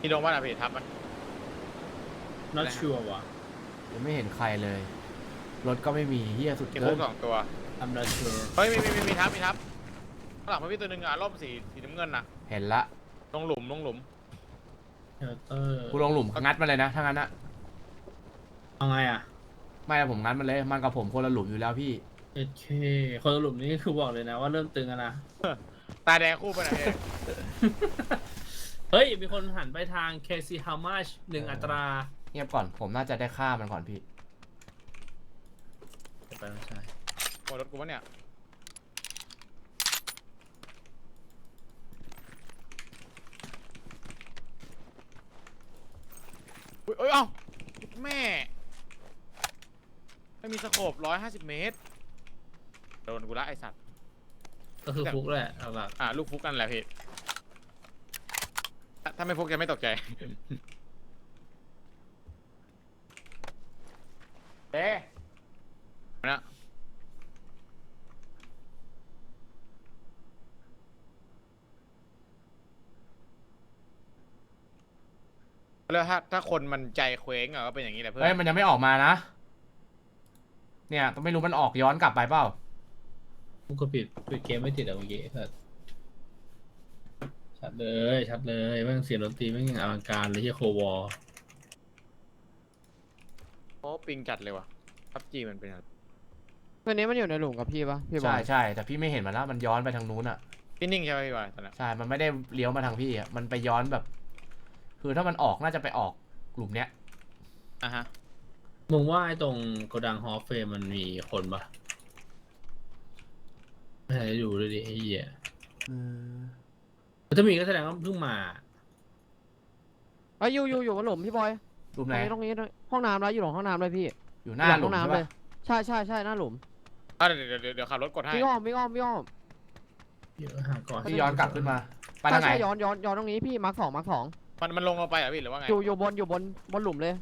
มีโดนว่าอะพี่ทับมัน not sure ว่ะ ยังไม่เห็นใครเลย รถก็ไม่มีเฮียสุดเก็บเกิพวกนสองตัว I'm not sure เฮ้ยมีมีมีมีทับมีทับข้างหลังมันมีตัวหนึ่งอะร่มสีสีน้ำเงินนะเห็นละลงหลุมลงหลุม shelter กูลงหลุมงัดมาเลยนะถ้างั้นนะเอาไงอะ ไม่นะผมงัดมันเลย มันกับผมคนละหลุมอยู่แล้วพี่ HK คนหลุมนี้คือบอกเลยนะว่าเริ่มตึงแล้วนะตาแดงคู่ไปไหนยเอง เฮ้ย มีคนหันไปทาง KC How much หนึ่งอัตราเงียบก่อน ผมน่าจะได้ฆ่ามันก่อนพี่ไปไม่ใช่โอ้ยรถกูวะเนี่ยอุ๊ยเอ้ยเอ้าแม่ไม่มีสโคปร้อยห้าสิบเมตร โดนกูละไอสัตว์ ก็คือฟุกแหละเอาแบบอ่าลูกฟุกกันแหละพี่ ถ้าถ้าไม่ฟุกจะไม่ตกใจเอ๊ะนะแล้วถ้าถ้าคนมันใจเคว้งอะก็เป็นอย่างนี้แหละเพื่อเฮ้ยนมันยังไม่ออกมานะ เนี่ยต้องไม่รู้มันออกย้อนกลับไปเปล่าฟุกก็ปิดปิดเกมไม่ติดอะเมื่อกี้สัส ชัดเลย ชัดเลยแม่งเสียงดนตรีแม่งอลังการเลยที่โควอลโอ้ปิงจัดเลยว่ะพับจีมันเป็นอะไรตัวนี้มันอยู่ในหลุมกับพี่ปะพี่บอใช่ลใช่แต่พี่ไม่เห็นมันแล้วมันย้อนไปทางนู้นอะพี่นิ่งใช่ไหมพี่บอยตอนนั้นใช่ มันไม่ได้เลี้ยวมาทางพี่อะมันไปย้อนแบบ คือถ้ามันออกน่าจะไปออกกลุ่มเนี้ยอะฮะมึงว่าไอ้ตรงโกดังฮอฟเฟมมันมีคนปะไม่ได้ดูเลยดิไอ้เหี้ย ถ้ามีก็แสดงว่าเพิ่งมาเอ้ยอยู่อยู่อยู่บนหลุมพี่บอยกลุ่มตไหรนงนี้ตรงนี้ตรงนี้ห้องน้ำแล้วอยู่หลังห้องน้ำเลยพี่อยู่หน้าหลัหลุห้อมงน้ำใช่เลปะยใช่ใช่ใช่หน้าหลุมอะเดี๋ยวเดี๋ยวเดี๋ยวเดี๋ยวขับรถกดให้พี่อ้อมพี่อ้อมพี่อ้อมเดี๋ยวหาก่อนพี่ย้อนกลับขึ้นมา ไปทางไหนใช่ใช่ย้อนย้อนย้อนตรงนี้พี่มาร์คสองมาร์คสองมันมันลงลงไปเหรอพี่หรือว่าไงอยู่อยู่บนอยู่บนบนหลุมเลย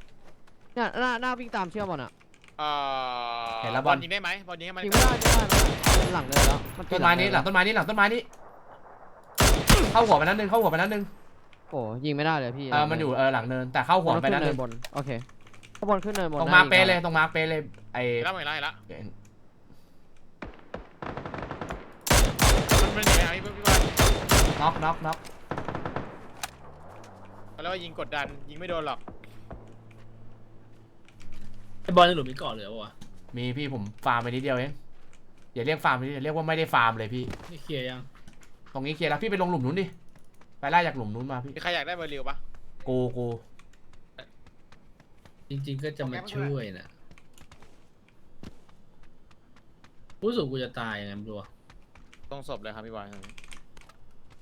เนี่ยหน้าหน้าวิ่งตามเชื่อมบอลอะเอ่อเห็นแล้วบอลยิงได้ไหมบอลยิงให้มันยิงไม่ได้ยิงไม่ได้มันหลังเลยแล้วมันต้นไม้นี้หลังต้นไม้นี้หลังต้นไม้นี้ เข้าหัวไปนัดนึงเข้าหัวไปนัดนึงโอ้ยิงไม่ได้เลยพี่เออมันอยู่เออหลังเนินแต่เข้าหัวไปขึ้นนัดเนินึนงบนโอเคข้างบนขึ้นเนินบนตรงได้มาร์กอีกเป๊ะเลยแล้วตรงมาร์กเป๊ะเลยไอ้เห็นแล้วเห็นแล้วเห็นแล้วเดี๋ยวมันมันยังไงพี่พี่บอลน็อกน็อกน็อกเขาเรียกว่ายิงกดดันยิงไม่โดนหรอกไอ้บอลในหลุมมีเกาะเหลือปะวะมีพี่ผมฟาร์มไปนิดเดียวเองอย่าเรียกฟาร์มอย่าเรียกว่าไม่ได้ฟาร์มเลยพี่นี่เคลียร์ยัง ตรงนี้เคลียร์แล้วพี่ไปลงหลุมนู้นดิ ไปไล่จากหลุมนู้นมาพี่ มีใครอยากได้เบอร์ริวปะกูกูจริงๆก็จะมาโอเคช่วยนะรู้สึกกูจะตายยังไงไม่รู้อะตรงศพเลยครับพี่บอย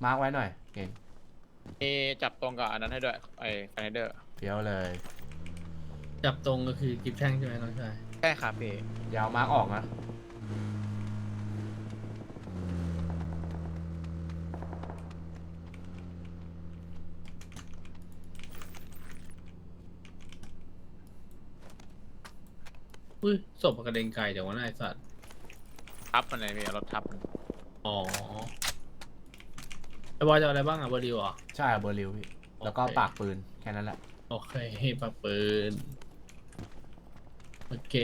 มาร์กไว้หน่อยเก่งมีจับตรงกับอันนั้นให้ด้วยไอ้ไฟเดอร์เดี๋ยวเลย จับตรงก็คือกิฟแท่งใช่ไหมน้องชายใช่ครับพี่อยาวมาร์กออกนะ อุ้ยศพมันกระเด็นไกลแต่ว่าน่าไอ้สัตว์ ทับมันเลยพี่รถทับมันอ๋อไอ้บอยจะเอาอะไรบ้างอะบอดีวอะ ใช่เบอร์ริวพี่แล้วก็โอเค ปากปืนแค่นั้นแหละโอเคให้ปะปืน โอเค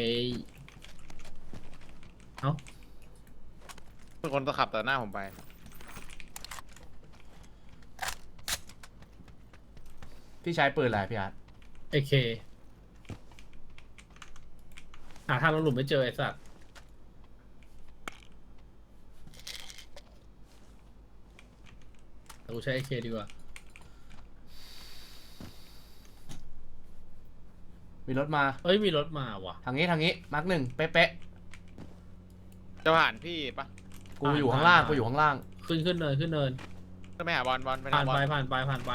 เป็นคนตะขับแต่หน้าผมไป พี่ใช้ปืนอะไรพี่อาร์ตเอเค หาทางลงหลุมไม่เจอไอ้สัตว์แต่กูใช้เอเคดีกว่า มีรถมา เอ้ยมีรถมาว่ะ ทางนี้ทางนี้มาร์กหนึ่งเป๊ะจะผ่านพี่ปะๆกูอยู่ข้างล่างกูอยู่ข้างล่าง ขึ้นขึ้นเนินขึ้นเนิน ก็ไม่หาบอลบอลไปผ่าหานบอไปลผ่านไปผ่านไป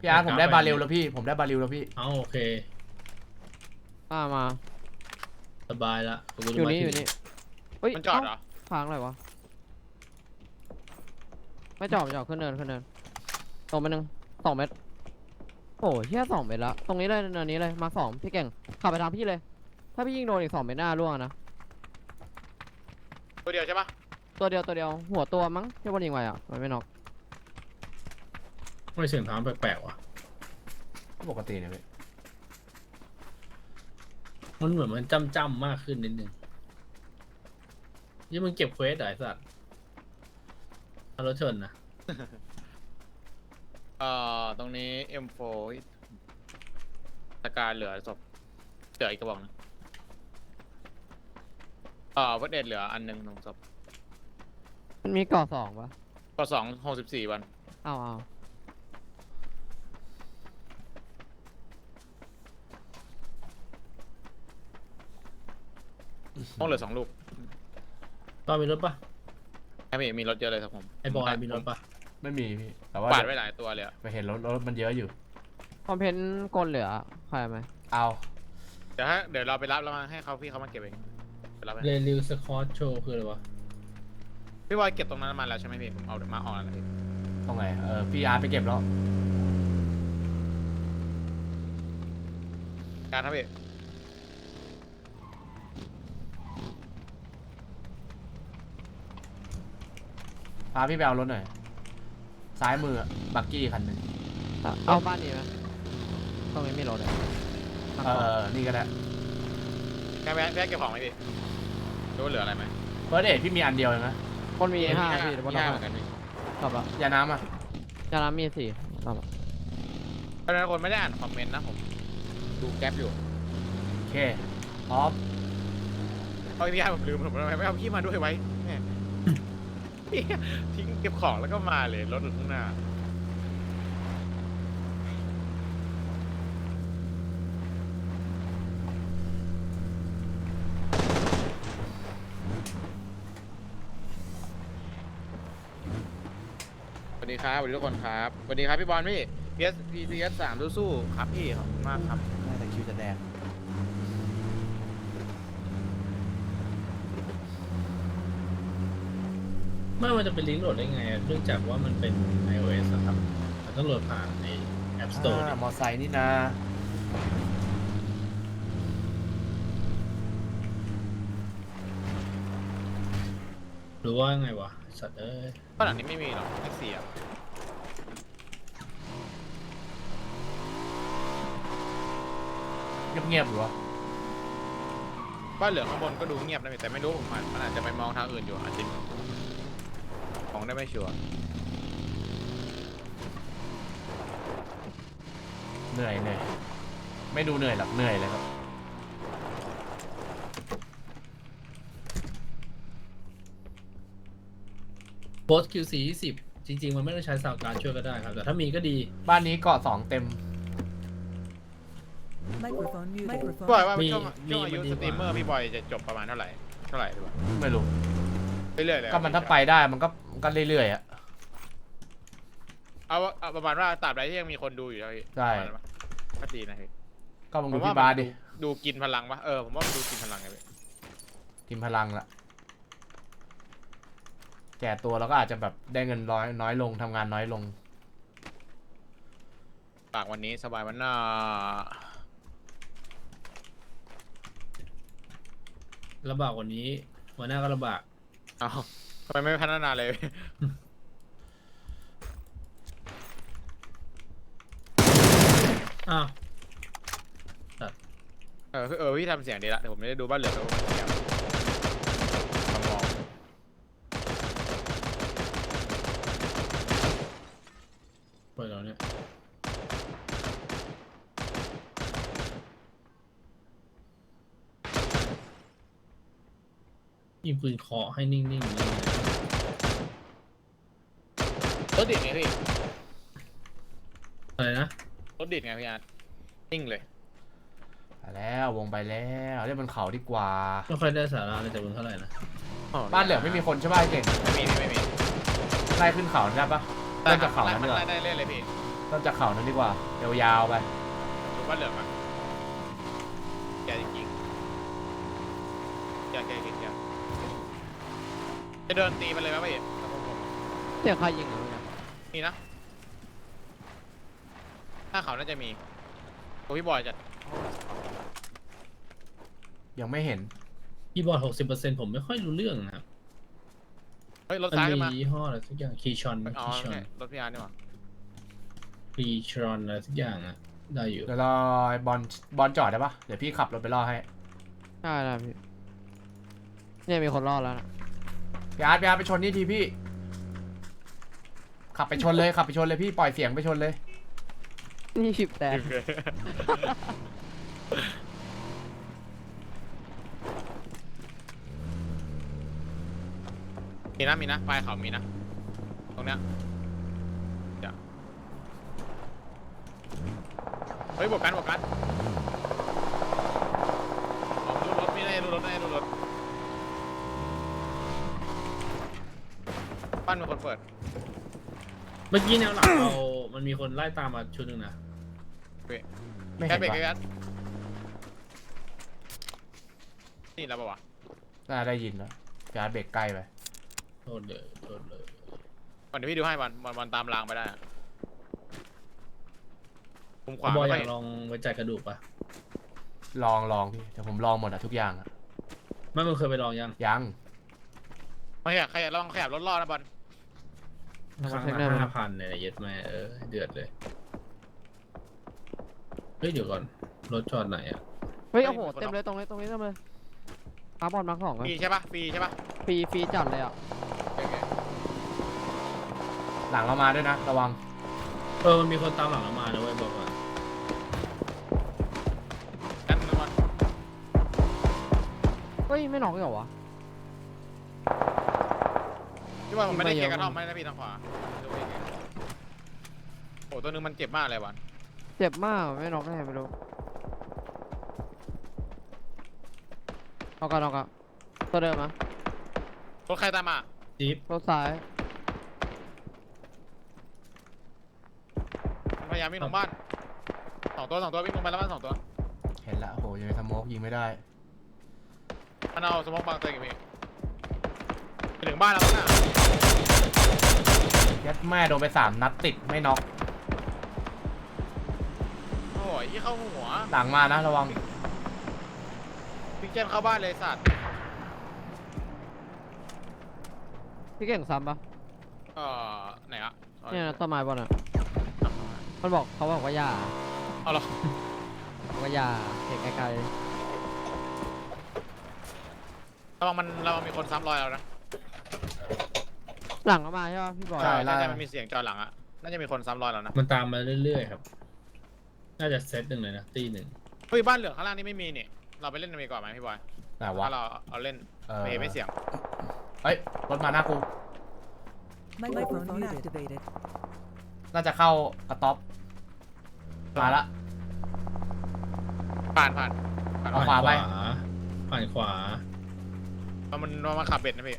พี่อาร์ตไปผมได้ไปบาเรลแล้วพี่ผมได้บาเรลแล้วพี่ เอาโอเคมามา สบายละกูอจะยู่มานี่อถึยู่งนี่เฮ้ยมันจอดเหรอเาค้างอะไรวะ ไม่จอดไม่จอดขึ้นเนินขึ้นเนินตรงไปหนึ่งสองเมตร โอ้เฮียสองเมตรละ ตรงนี้เลยเนินนี้เลย มาสองพี่เก่ง ขับไปทางพี่เลย ถ้าพี่ยิงโดนอีกสองเมตรหน้าร่วงอะนะ ตัวเดียวใช่ปะตัวเดียวตัวเดียว หัวตัวมั้งที่บอลยิงไว้อะมันไม่น็อกไม่เสียงเท้าแปลกๆว่ะปกติเนี่ยพี่ มันเหมือนมันจำจำๆมากขึ้นนิดนึงยี่มึงเก็บเควสเหรอไอ้สัตว์เอารถชนนะ เอ่อตรงนี้ M4 สการเหลือศพเหลืออีกกระบอกหนึงเอ่อวัดเดทเหลืออันหนึ่งตรงศพมันมีเกาะสองปะก็สองหกสิบสี่วัน เอาเอา ต้องเหลือสองลูกตอนมีรถปะไอ้พี่มีรถเยอะเลยครับผมไอ้บอยมีรถปะไม่มีพี่แต่ว่าปาดไว้หลายตัวเลยอะไปเห็นรถรถมันเยอะอยู่ คอมเพนกลเหลือใครไหมเอาเดี๋ยวให้เดี๋ยวเราไปรับแล้วมาให้เขาพี่เขามาเก็บเองไปรับให้เรลิวสคอตโชว์คืออะไรวะพี่บอยเก็บตรงนั้นมาแล้วใช่ไหมพี่ผมเอามาออกแล้วพี่ตรงไหนเออพี่อาร์ตไปเก็บแล้วการครับพี่ พาพี่ไปเอารถหน่อยซ้ายมืออะบักกี้คันหนึ่งเอาเอาบ้านนี้ไหมตรงนี้มีรถเลยเออเออนี่ก็ได้แค่แม่แค่เก็บของไหมพี่ดูว่าเหลืออะไรไหมเฟิร์สเดทพี่มีอันเดียวเลยนะคนมีห้ามีพี่แต่ว่ามีเราห้าเหมือนกันพี่กลับละยาน้ำอะยาน้ำมีสี่กลับละเพราะฉะนั้นคนไม่ได้อ่านคอมเมนต์นะผมดูแก๊ปอยู่โอเคพร้อมเอาพี่อาผมลืมผมทำไมไม่เอาพี่มาด้วยไว้แม่พี่ ทิ้งเก็บของแล้วก็มาเลยรถอยู่ข้างหน้า สวัสดีครับสวัสดีทุกคนครับสวัสดีครับพี่บอลพี่พีเอสพีเอสสามสู้ๆครับพี่ขอบคุณมากครับได้แต่คิวจะแดง ไม่มันจะเป็นลิงก์โหลดได้ไงอะเนื่องจากว่ามันเป็น iOS อะครับ มันต้องโหลดผ่านใน App Store อ่ามอไซค์นี่นะหรือว่าไงวะ สัตว์เอ้ยข้างหลังนี้ไม่มีหรอกไม่เสียเงียบๆอยู่วะบ้านเหลืองข้างบนก็ดูเงียบนะพี่แต่ไม่รู้ผมอาจมันอาจจะไปมองทางอื่นอยู่อาจจะม องได้ไม่ชัวร์เหนื่อยเหนื่อยไม่ดูเหนื่อยหรอกเหนื่อยเลยครับ โพส QC 20 จริง ๆ มันไม่ต้องใช้สาวการช่วยก็ได้ครับ แต่ถ้ามีก็ดี บ้านนี้เกาะสองเต็ม Microphone muted. พี่ Microphone บอยว่ามีช่วงมีช่วงอายุมันดีสกว่าตรีมเมอร์พี่บอยจะจบประมาณเท่าไหร่ เท่าไหร่ดีกว่าไม่รู้ เรื่อยๆเลยก็มันถ้าไปได้มันก็ มันก็เรื่อยๆอะ เอาเอาประมาณว่าตราบใดที่ยังมีคนดูอยู่นะพี่ใช่ ประมาณนั้นปะก็ดีนะพี่ก็มึงผดูมว่าที่บาร์ดิมันดูกินพลังปะเออผมว่ามันดูกินพลังไงพี่ทีมพลังละแก่ตัวแล้วก็อาจจะแบบได้เงินน้อยน้อยลงทำงานน้อยลง ปากวันนี้สบายวันหน้าลำบากกว่านี้หัวหน้าก็ลำบากเอาทำ ไมไม่พัฒนาเลย อ้าว เออเออพี่ทำเสียงดีละเดี๋ยวผมไม่ได้ดูบ้านเหลืองแล้วผมเสียงมามอง เปิดแล้วเนี่ย ยิงปืนเคาะให้นิ่งๆอย่างนี้เลยรถดิดไงพี่อะไรนะรถดิดไงพี่อาร์ตนิ่งเลย ไปแล้ววงไปแล้วเรียกบนเขาดีกว่า ไม่ค่อยได้สาระเลยจากมึงเท่าไหร่นะบ้านเหลืองไม่มีคนใช่ป่ะไอ้เก่งไม่มีพี่ไม่มีไล่ขึ้นเขาได้ปะเริ่มจากเขาไล่นั้นดีกว่าไล่ได้เรื่อยเลยพี่เริ่มจากเขานั้นดีกว่ายาวๆไปดูบ้านเหลืองอะแกจริงๆแกแกแกแก จะเดินตีมันเลยไหมพี่แล้วผมผมเสียงใครยิงเหรอเนี่ยมีนะถ้าเขาน่าจะมีโอ้พี่บอยจะยังไม่เห็น คีย์บอร์ดหกสิบเปอร์เซ็นผมไม่ค่อยรู้เรื่องนะครับเฮ้ยรถมันซ้ายขึ้นมามียี่ห้ออะไรสักอย่างคีชอนอ๋อคีชอใช่นรถพี่อาร์ตนี่หว่าปีชรอนอะไรสักอย่างอะได้อยู่ เดี๋ยวรอบอลบอลจอดได้ปะเดี๋ยวพี่ขับรถไปรอให้ได้ได้พี่เนี่ยมีคนรอดแล้วนะ พี่อาร์ตพี่อาร์ตไปชนนี่ทีพี่ ขับไปชนเลยขับไปชนเลยพี่ปล่อยเสียงไปชนเลย นี่สิบแต่มีนะมีนะปลายเขามีนะ ตรงเนี้ยเดี๋ยวเฮ้ยบวกกันบวกกันออกดูรถไม่ได้ดูรถไม่ได้ดูรถ ปั้นเป็นคนเปิด เมื่อกี้แนวหลังเรา มันมีคนไล่ตามมาชุดหนึ่งนะไม่แค่เห็นเบรกวะแค่กันนี่แล้วปะวะน่าได้ยินแล้วพี่อาร์ตเบรกใกล้ไปโทษเลยโทษเลย ก่อนเดี๋ยวพี่ดูให้บอลบอลบอลตามรางไปได้อะมุมขวาบอยอไม่ยากลองไปจ่ายกระดูกปะลองลองพี่แต่ผมลองหมดอะทุกอย่างอะไม่มึงเคยไปลองยังยัง ไม่อยากขยับลองขยับรถรอดนะบอลครั้งเช็คได้ละไหมห้าพันเนี่ยเย็ดแม่เออเดือดเลยเฮ้ยเดี๋ยวก่อนรถจอดไหนอะเฮ้ยโอ้โหเต็มเลยตรงนี้ตรงนี้เต็มเลยมาบอลมาสองเลฟรียใช่ปะฟรีใช่ปะฟรีฟรีจัดเลยอะโอเคหลังเรามาด้วยนะ ระวังเออมันมีคนตามหลังเรามานะเว้ยบอกว่ากันนะบอลเฮ้ยไม่หนอกเลยเหรอวะ พี่บอลผมไม่ได้ยิเคงลีมายร์กระท่อมเยอะไม่ได้พี่ทางขวาดูเองไงโอ้ตัวนึงมันเจ็บมากเลยบอลเจ็บมากไม่หนอกได้ไงไม่รู้เอากันเอากันตัวเดิมอะรถใครตามมาจิ๊บรถซ้ายมันพยายามวิ่งลงบ้านสองตัวสองตัววิ่งลงไปแล้วบ้านสองตัวเห็นละโอ้โหยังไงสโมกยิงไม่ได้มันเอาสมองบังตัวเองอยู่พี่ไป ถึงบ้านแล้วมั้งน่ะยัดแม่โดนไปสามนัดติดไม่น็อกโอ้ยยี่เข้าหัวหลังมานะระวังพิกเจนเข้าบ้านเลยสัตว์พี่เก่งซ้ำปะเอ่อไหนอะเนี่ยนะต้นไม้บอลอะมันบอกเขาบอกว่าอย่าเอาเหรอบอกว่าอย่าเห็นไกลระวังมันระวังมีคนซ้ำรอยเรานะๆ หลังเข้ามาใช่ปะพี่บอยใช่ ใช่ใช่มันมีเสียงจอหลังอะน่าจะมีคนซ้ำรอยเรานะมันตามมาเรื่อยๆครับ น่าจะเซตหนึ่งเลยนะตีหนึ่งเฮ้ยบ้านเหลืองข้างล่างนี่ไม่มีนี่ เราไปเล่นกันดีกว่าไหมพี่บอยไหนวะถ้าเราเอาเล่นเออไม่ไม่เสี่ยงเอ้ยรถมาหน้ากู Microphone activated. น่าจะเข้ากระต๊อบมาละ ผ่านผ่านผ่านเอาขวาไป ผ่านขวา มันมันมันมาขับเบ็ดนะพี่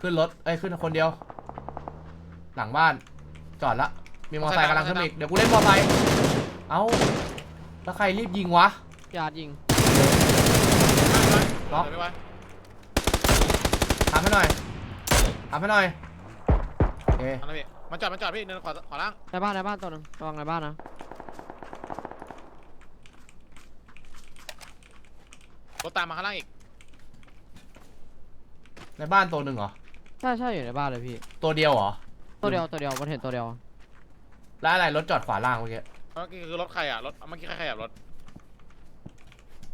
ขึ้นรถเอ้ยขึ้นคนเดียว หลังบ้าน จอดละ มีมอเตอร์ไซค์กำลังขึ้นมาอีก เดี๋ยวกูเล่นมอเตอร์ไซค์ เอ้า แล้วใครรีบยิงวะ ยาดยิงล็อกเดี๋ยวพี่บอยทำให้หน่อยทำให้หน่อย โอเค เอาละพี่มันจอดมันจอดพี่เนินขวาขวาล่างในบ้านในบ้านตัวหนึงระวังในบ้านนะรถตามมาข้างล่างอีกในบ้านตัวหนึ่งเหรอ ใช่ใช่อยู่ในบ้านเลยพี่ ตัวเดียวเหรอ ตัวเดียวตัวเดียวมันเห็นตัวเดียวแล้วอะไรรถจอดขวาล่างเมื่อกี้เมื่อกี้คือรถใครอะรถเมื่อกี้ใครขยับรถ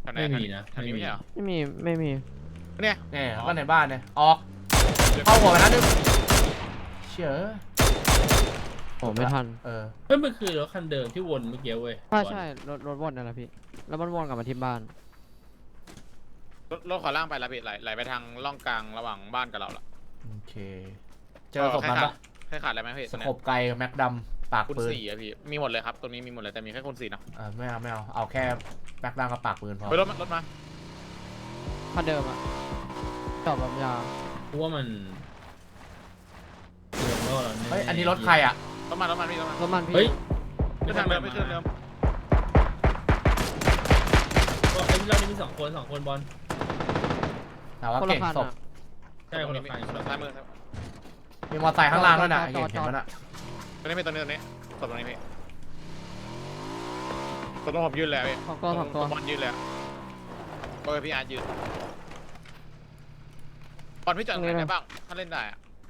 แถวไหนไม่มีนะแถวนี้ไม่ไม่มีใช่เหรอไม่มีไม่มีเนี่ยเนี่ยแล้วก็ในบ้านเนี่ยออกเข้าหัวไปนัดหนึงเชื่อโอ้ไม่ทันเออเฮ้ยมันคือรถคันเดิมที่วนเมื่อกี้เว้ยใช่ใช่รถรถวนนั่นแหละพี่ แล้วมันวนกลับมาที่บ้านรถรถขวาล่างไปแล้วพี่ไหลไหลไปทางล่องกลางระหว่างบ้านกับเราละโอเค เจอศพมันปะ ใครขาดอะไรไหมพี่สตัวกเนี้ยบไกลแม็กดำปากคุณปืนสี่อะพี่ มีหมดเลยครับตรงนี้มีหมดเลยแต่มีแค่คุณสี่เนาะเออไม่เอาไม่เอาเอาแค่แม็กดำกับปากปืนพอไปรถมารถมาคันเดิมอะจอดแบบยาวเพราะว่ามันเดิมแล้วเราแเฮ้ยอันนี้รถใครอะรถมารถมาพี่รถมารถมันพี่เฮ้ยไม่ทางเดิมไม่ทางเดิมไอ้เรานี่มีสองคนสองคนบอลแต่ว่าคนละเก่งคันศพอะใช่คนละคันซ้ายมือครับ มีมอไซค์ข้างล่างด้วยนะจเห็อดนจอด เห็นมันอะตรงนี้ตรงนี้ตรงนี้ตบตรงนี้พี่ตบตรงผมยืนแล้วพี่ของตัวของตัวบอลยืนแล้วโอ้ยพี่อาร์ยืนบอลพี่จอดตรงไหนบ้างถ้าเล่นได้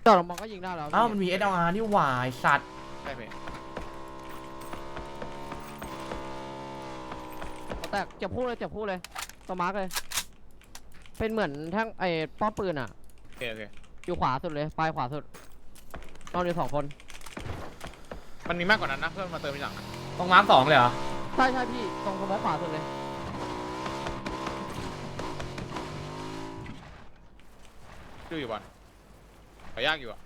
จอดออกมาก็ยิงได้แล้วอ้าวมันมีเอสอาร์นี่หวายสัตว์ได้พี่แต่เจ็บพูดเลยเจ็บพูดเลยตัมาร์กเลย เป็นเหมือนทั้งไอ้ป้อปืนอะโอเคโอเค อยู่ขวาสุดเลยปลายขวาสุดนอนอยู่สองคนมันมีมากกว่านั้นนะเพื่อนมาเติมทีหลังนะต้องมาร์คสองเลยเหรอใช่ใช่พี่ตรงสมองขวาสุดเลยดูอยู่บอลขอยากอยู่อะ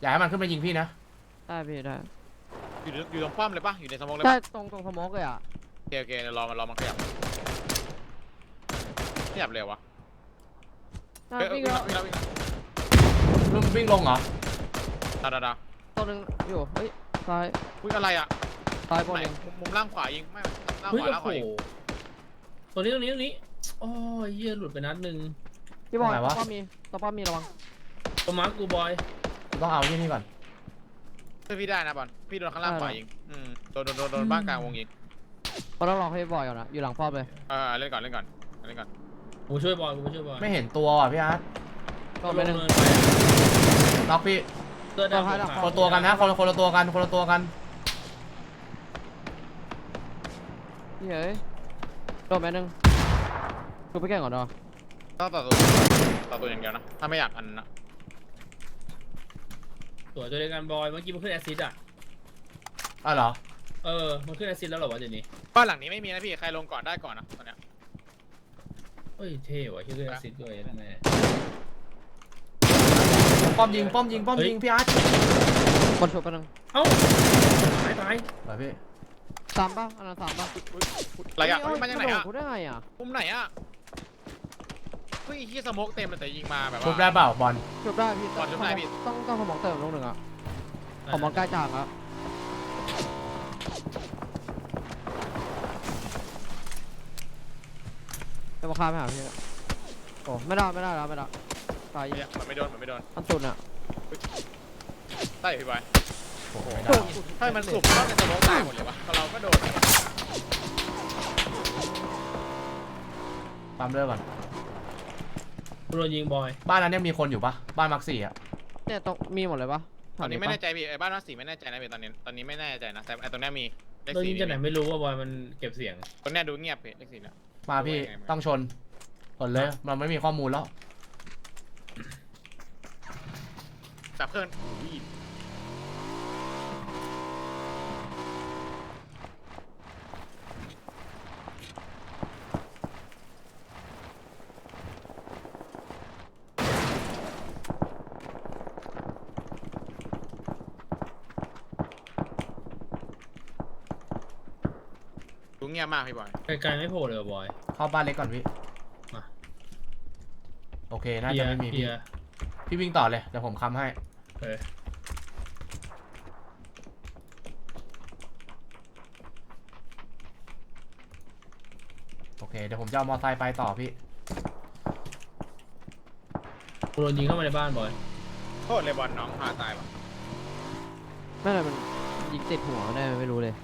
อย่าให้มันขึ้นมายิงพี่นะได้พี่ได้อยู่อยู่ตรงป้อมเลยปะอยู่ในสมองเลยใช่ปะตรงตรงสมองเลยอะโอเคโอเคเดี๋ยวรอมันรอมันขยับขยับเร็ววะน่าเฮ้ยเอ้ยวิ่งวิ่งแล้แล้วววิ่งแล้ววิ่งแล้ว เริ่มวิ่งลงเหรอดาดาดาตัวหนึ่งอยู่เฮ้ยซ้ายอุ้ยอะไรอะซ้ายบนไหนหนึ่งมุมมุมล่างขวายิงไม่ล่างเฮ้ยขวาโอ้ล่างขโหวายิงตัวนี้ตรงนี้ตรงนี้โอ้ยเหี้ยหลุดไปนัดหนึ่งพี่บอยไหนตัววะป้อมมีตัวป้อมมีระวังตัวมาร์คกูบอยต้องเอาที่นี่ก่อนช่วยพี่ได้นะบอลพี่โดนข้างล่างขวายิงอืมโดนโดนโดนโดนบ้านกลางวงยิงเราต้องรอให้พี่บอยก่อนนะอยู่หลังป้อมเลยเออเล่นก่อนเล่นก่อนเล่นก่อนกูช่วยบอยกูช่วยบอยไม่เห็นตัวอะพี่อาร์ตก็ลไม่งได้เนินไป น็อกพี่เสื้อดำเอาให้ดับคนละตัวกันนะคนละคนละตัวกันคนละตัวกันพี่เฮ้ยโดนแม่นึงดูไปแก่งก่อนเนาะต้องต่อตัวต่อตัวอย่างเดียวนะ ถ้าไม่อยากอันนะตัวตัวเดียวกันบอย เมื่อกี้มันขึ้นแอซซิดอะอ้าวเหรอ เออ มันขึ้นแอซซิดแล้วเหรอวะเดี๋ยวนี้บ้านหลังนี้ไม่มีนะพี่ ใครลงก่อนได้ก่อนนะตอนเนี้ยเฮ้ยเท่ว่ะชื่อขึ้นแอซซิดด้วยนั่นแหละ ป้อมยิงป้อมยิงป้อมยิงพี่อาร์ตคนชุบไปนึงเอ้าตายตายไปพี่สามป่ะอันนั้นสามป่ะอะไรอะเฮ้เฮ้ยมันยังไงอะกระโดดกูได้ไงอะมุมไหนอะเฮ้ยที่สโมกเต็มเลยแต่ยิงมาแบบชุบได้ว่าเปล่าบอลชุบได้พี่ก่อนชุบได้พี่ต้องต้องสมองเติมลูกหนึ่งอะผมมองใกล้จางแล้วจะมาฆ่าไปหาพี่อะโอ้ไม่ได้ไม่ได้แล้วไม่ได้ ตายเนี่ยมันไม่โดนมันไม่โดนอันตุนอะได้พี่บอยโอ้โหไม่ได้ถ้ามันสุ่มต้องเป็นสโมกตายหมดเลยวะเราก็โดนปั๊มเลือดก่อนกูโดนยิงบอย บ้านนั้นยังมีคนอยู่ปะบ้านมักซี่อะ เนี่ยต้องมีหมดเลยปะตอนนี้ไม่ปะแน่ใจพี่ไอ้บ้านว่าสีไม่แน่ใจนะพี่ตอนนี้ตอนนี้ไม่แน่ใจนะแต่ไอ้ตรงเนี้ยมีเลขโดนสียิงจากไหนไม่รู้ว่าบอยมันเก็บเสียง ตรงเนี้ยดูเงียบพี่เลขสีเนี่ยมาพี่ต้องชนชนเลย มันไม่มีข้อมูลแล้ว จับเพื่อนอุ้ยดูเงียบมากพี่บอย ไกลๆไม่โผล่เลยว่ะบอย เข้าบ้านเล็กก่อนพี่มา โอเค น่าเฮีจะยไม่มีเฮีพี่ยพี่วิ่งต่อเลย เดี๋ยวผมค้ำให้ เออโอเค เดี๋ยวผมจะเอามอไซค์ไปต่อพี่ กูโดนยิงเข้ามาในบ้านบอยโทษเลยบอลน้องพาตายว่ะไม่เลยมันยิงติดหัวได้ไม่รู้เลย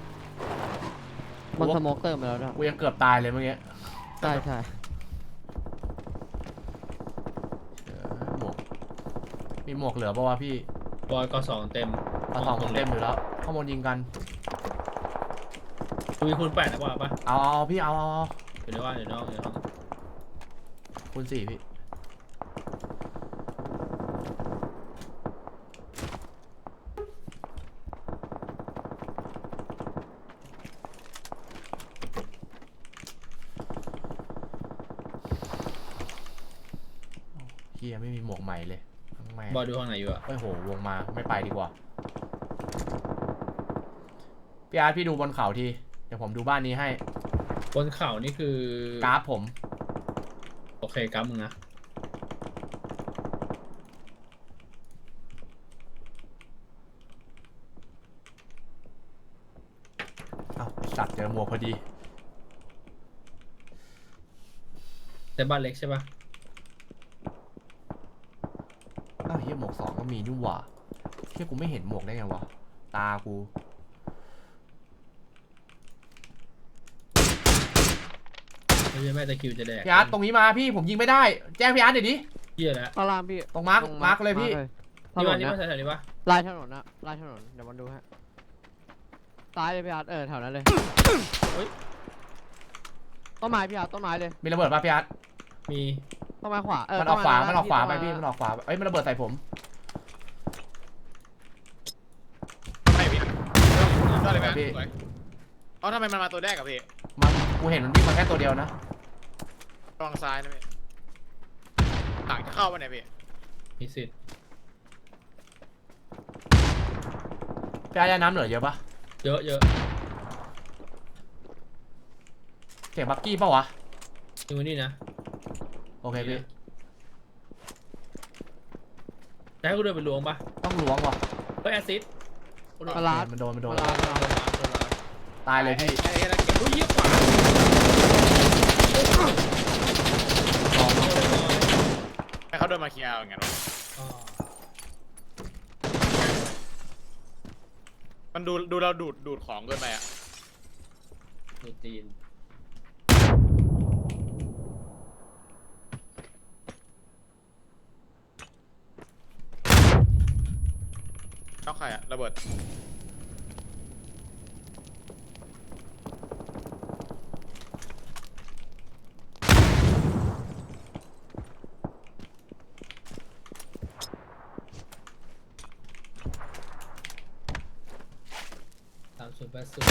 มันสโมกเติมไปแล้วด้วยกูยังเกือบตายเลยเมื่อกี้ ใช่ใช่ เออหมวก มีหมวกเหลือปะวะพี่บอยก็สองเต็มกระสองผมเต็มอยู่แล้ว ข้างบนยิงกันกูมีคูณแปดนะว่าปะเอาเอาพี่เอาเอาเอาอยู่ในบ้านอยู่นอกอยู่ในห้องคูณสี่พี่ เฮียไม่มีหมวกใหม่เลยทั้ง แม่งบอยดูห้องไหนอยู่อะโอ้ยโหวงมาไม่ไปดีกว่า พี่อาร์ตพี่ดูบนเขาที เดี๋ยวผมดูบ้านนี้ให้ บนเขานี่คือกราฟผม โอเคกราฟมึงนะเอ้าไอ้สัตว์เจอหมวกพอดี แต่บ้านเล็กใช่ปะ อ้าวเฮียห มวกสองก็มีนี่หว่าเฮียกูไม่เห็นหมวกได้ไงวะ ตากูไม่ใช่แม่ตะคริวจะแดกพี่อาร์ตตรงนี้มาพี่ผมยิงไม่ได้ แจ้งพี่อาร์ตเดี๋ยวดิเฮียแล้วข้างล่างพี่ตรงมาร์คตมาร์คเลยพี่ถนี่นว่านนี่นะว่าแถวๆนี้ปะลายถนนนะลายถนนเดี๋ยวมันดูฮะซ้ายเลยพี่อาร์ตเออแถวนั้นเลยต้นไม้พี่อาร์ตต้นไม้เลยมีระเบิดป่ะพี่อาร์ตมีต้นไม้ขวาเออมันออกขวามันออกขวาไปต้นพี่ม้มันออกขวาเอ้ยมันระเบิดใส่ผมไม่พี่ ก็เลยไหมพี่สวยเอ้าทำไมมันมาตัวแรกอะพี่มันกูเห็นมันวิ่งมาแค่ตัวเดียวนะ ระวังซ้ายนะพี่หลังจะเข้าไปไหนพี่มีสิทธิ์พี่อาร์ตยาน้ำเหลือเยอะปะเยอะเยอะเสียงบักกี้ปะวะ ดูนี่นะโอเคพี่ จะให้กูเดินไปล้วงปะต้องล้วงว่ะเฮ้ยแอซิด กูโดนมาลาดมันโดนมันโดนมาลาดมาลาดโดนลาดตายเลยพี่ไอ้ไอ้ไอ้นั่นเก็บอุ้ยเยี่ยขวาลองให้เขาเดินมาเคลียร์เอาอย่างเงี้ยวะอ่ามันดูดูเราดูดดูดของเกินไปอะดูตีน ช็อกใค ระเบิด สามศูนย์แปดศูนย์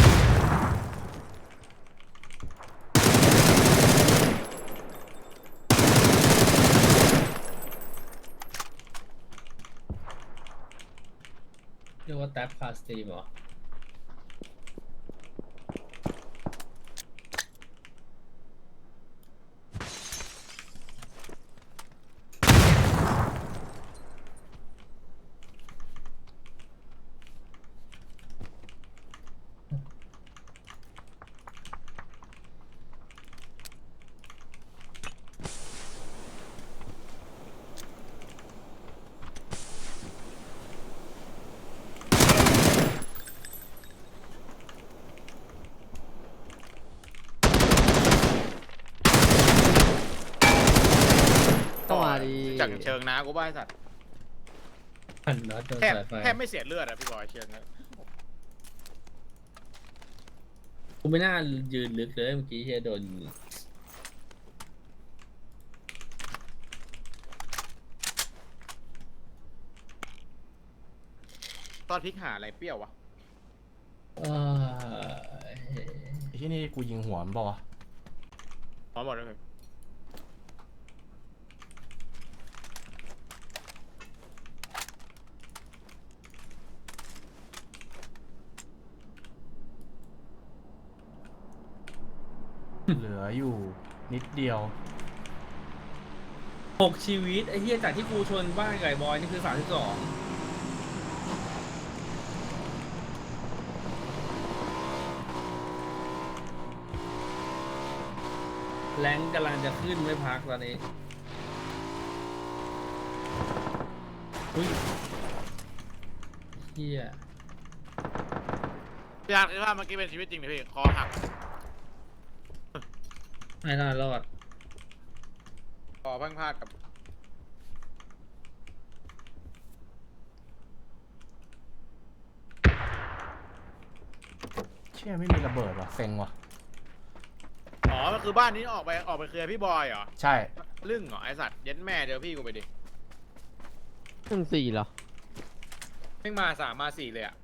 เรียกว่าแท็บคาสตรีมเหรอ จากเชิงนะกูบ้าไอ้สัตว์พันนัดโดนแทบสายไฟแทบไม่เสียเลือดอะพี่บอยเชิงนะกูไม่น่ายืนลึกเลยเมื่อกี้เฮียโดนตอนพลิกหาอะไรเปรี้ยววะเอ้ยไอ้ที่นี่กูยิงหัวมันปะวะหมอหมดแล้วพี่ เหลืออยู่นิดเดียว หกชีวิต ไอ้เฮียจากที่กูชนบ้านไก่บอย นี่คือสามสิบสองแรงกำลังจะขึ้นไม่พักตอนนี้อุ้ยเฮียพี่อาร์ตคิดว่าเมื่อกี้เป็นชีวิตจริงเลยพี่คอหัก ไม่น่ารอดคอพังพลาดกับเชี่ยไม่มีระเบิดว่ะเซ็งว่ะ อ๋อมันคือบ้านนี้ออกไปออกไปเคลียร์พี่บอยเหรอใช่ ลึ่งเหรอไอสัตว์เย็นแม่เดี๋ยวพี่กูไปดิหนึ่งสี่เหรอ เพิ่งมาสามมาสี่เลยอะ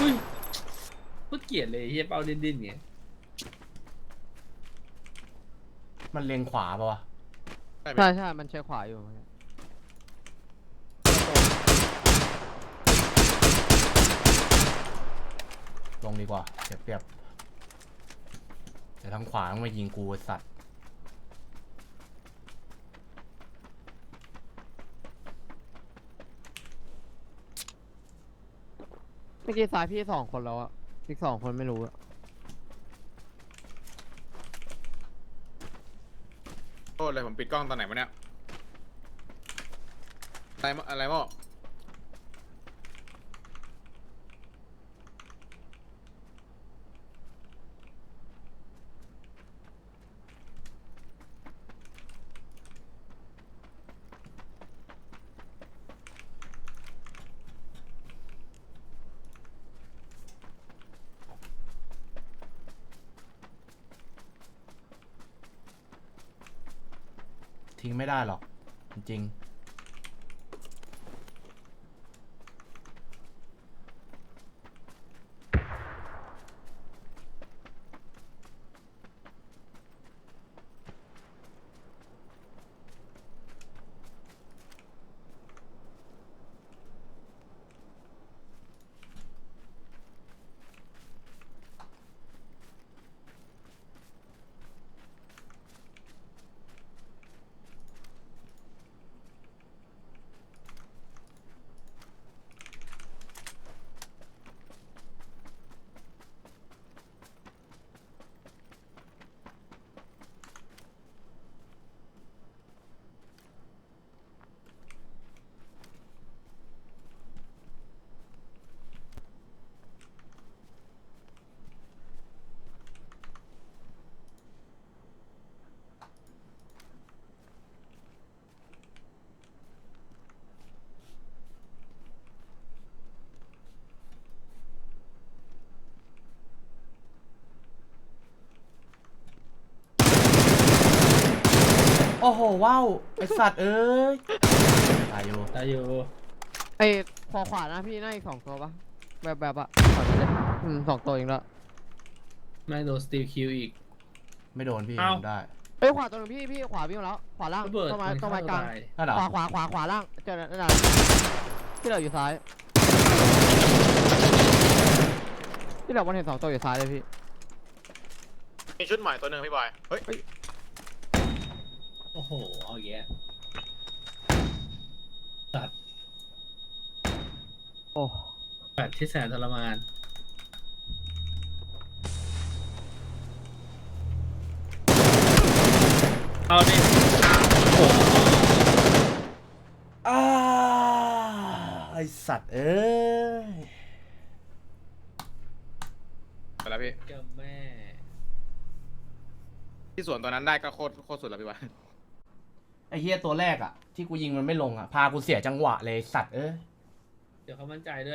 อุ้ย พูดเกลียดเลยเฮียเป้าดิ้นๆเนี่ยมันเลงขวาปะวะใช่ไหมใช่ใช่มันใช้ขวาอยู่ลงดีกว่าเปรียบเปรียบเดี๋ยวทางขวาต้องมายิงกูไอ้สัตว์เมื่อกี้ซ้ายพี่สองคนแล้วอะ อีกสองคนไม่รู้อะโทษเลยผมปิดกล้องตอนไหนวะเนี่ยอะไรมอะไรมั่ ทิ้งไม่ได้หรอก จริงๆ โอ้โหว้าวไอสัตว์เอ้ยตายอยู่ตายอยู่ไอ้ขวาขวานะพี่น่าอีกสองตัวปะแบบแบบอะขวาไปเลยอืมสองตัวเองละไม่โดนสตีลคิวอีก ไม่โดนพี่เอ้าทำได้เอ้ยขวาตัวหนึงพี่พี่ขวาวิ่งมาแล้วขวาล่างระเบิดต้นไม้มันต้นฆ่าไม้ตัวกลางตายนั่นเหรอขวาขวาขวาขวาล่างเจอนั่นน่ะที่เราอยู่ซ้าย ที่เราวันเห็นสองตัวอยู่ซ้ายเลยพี่มีชุดใหม่ตัวหนึ่งพี่บอย เฮ้ย โอ้โห เอาแย่ตัดโอ้แปดที่แสนทรมาน เอาดิโอ้โหอ้าไอสัตว์เอ้ยไปแล้วพี่ กับแม่ ที่สวนตัวนั้นได้ก็โคตรโคตรสุดแล้วพี่บอยไอ้เฮียตัวแรกอะที่กูยิงมันไม่ลงอะพากูเสียจังหวะเลยสัตว์เอ้ย เดี๋ยวเขามั่นใจด้วย